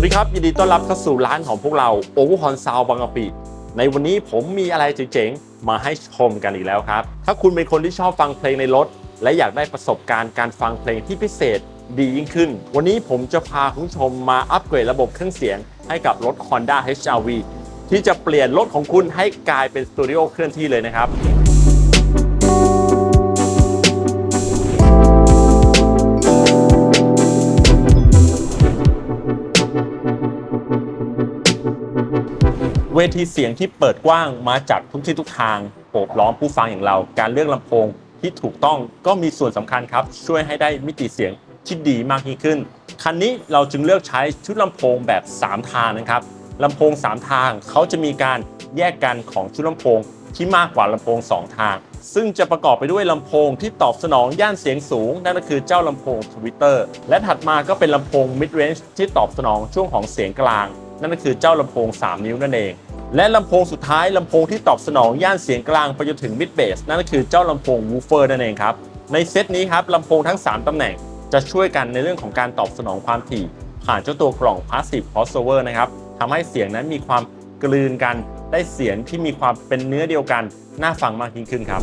วัสดีครับ ยินดีต้อนรับเข้าสู่ร้านของพวกเราโอเวอร์ฮอนซาวบางกะปิในวันนี้ผมมีอะไรเจ๋งๆ มาให้ชมกันอีกแล้วครับ ถ้าคุณเป็นคนที่ชอบฟังเพลงในรถ และอยากได้ประสบการณ์การฟังเพลงที่พิเศษดียิ่งขึ้น วันนี้ผมจะพาคุณผู้ชมมาอัปเกรดระบบเครื่องเสียง ให้กับรถ Honda HR-V ที่จะเปลี่ยนรถของคุณให้กลายเป็นสตูดิโอเคลื่อนที่เลยนะครับ เวทีเสียงที่เปิดกว้างมาจากทุกที่ทุกทางโอบล้อมผู้ฟังอย่างเรา การเลือกลำโพงที่ถูกต้องก็มีส่วนสำคัญครับ ช่วยให้ได้มิติเสียงที่ดีมากยิ่งขึ้น คันนี้เราจึงเลือกใช้ชุดลำโพงแบบ 3 ทางนะครับลำโพง 3 ทางเขาจะมีการแยกกันของชุดลำโพงที่มากกว่าลำโพง 2 ทาง ซึ่งจะประกอบไปด้วยลำโพงที่ตอบสนองย่านเสียงสูง นั่นก็คือเจ้าลำโพงทวิตเตอร์และถัดมาก็เป็นลำโพง mid range ที่ตอบสนองช่วงของเสียงกลาง นั่นก็คือเจ้าลำโพง 3 นิ้วนั่นเอง และลำโพงสุดท้ายลำโพงที่ตอบสนองย่านเสียงกลางไปจนถึง mid bass นั่นก็คือเจ้าลำโพง woofer นั่นเองครับในเซตนี้ครับลำโพงทั้ง 3ตำแหน่งจะช่วยกันในเรื่องของการตอบสนองความถี่ ผ่านเจ้าตัวกล่อง passive crossover นะครับทำให้เสียงนั้นมีความกลืนกัน ได้เสียงที่มีความเป็นเนื้อเดียวกัน น่าฟังมากยิ่งขึ้นครับ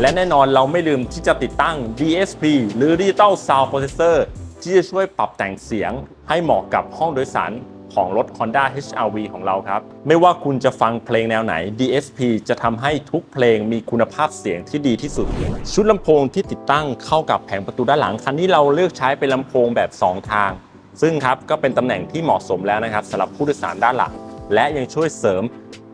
และแน่นอนเราไม่ลืมที่จะติดตั้ง DSP หรือ Digital Sound Processor ที่จะช่วยปรับแต่งเสียงให้เหมาะกับห้องโดยสารของรถ Honda HR-V ของเราครับ ไม่ว่าคุณจะฟังเพลงแนวไหน DSP จะทำให้ทุกเพลงมีคุณภาพเสียงที่ดีที่สุด ชุดลำโพงที่ติดตั้งเข้ากับแผงประตูด้านหลัง คันนี้เราเลือกใช้เป็นลำโพงแบบ 2 ทาง ซึ่งครับก็เป็นตำแหน่งที่เหมาะสมแล้วนะครับสำหรับผู้โดยสารด้านหลัง และยังช่วยเสริม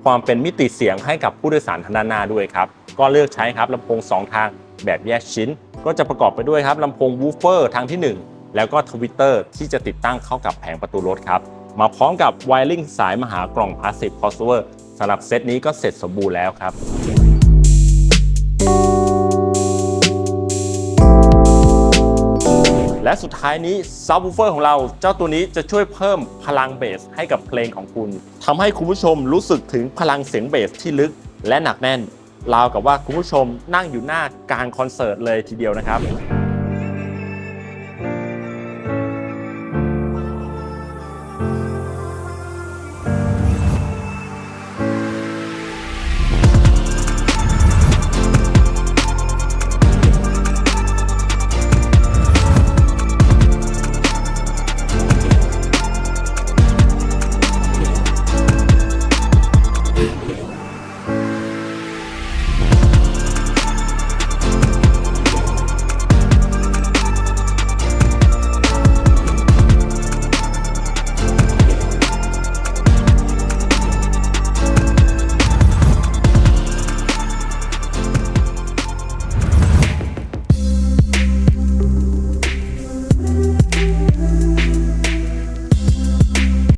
ความเป็นมิติเสียงให้กับผู้โดยสารทางด้านหน้าด้วยครับ ก็เลือกใช้ครับลำโพง 2 ทางแบบแยกชิ้น ก็จะประกอบไปด้วยครับลำโพงวูฟเฟอร์ทางที่ 1 แล้วก็ทวิตเตอร์ที่จะติดตั้งเข้ากับแผงประตูรถครับ มาพร้อมกับไวริงสายมหากล่องพาสซีฟคอสเวอร์สำหรับเซตนี้ก็เสร็จสมบูรณ์แล้วครับและสุดท้ายนี้ซับวูเฟอร์ของเรา เจ้าตัวนี้จะช่วยเพิ่มพลังเบสให้กับเพลงของคุณทำให้คุณผู้ชมรู้สึกถึงพลังเสียงเบสที่ลึกและหนักแน่นราวกับว่าคุณผู้ชมนั่งอยู่หน้ากลางคอนเสิร์ตเลยทีเดียวนะครับ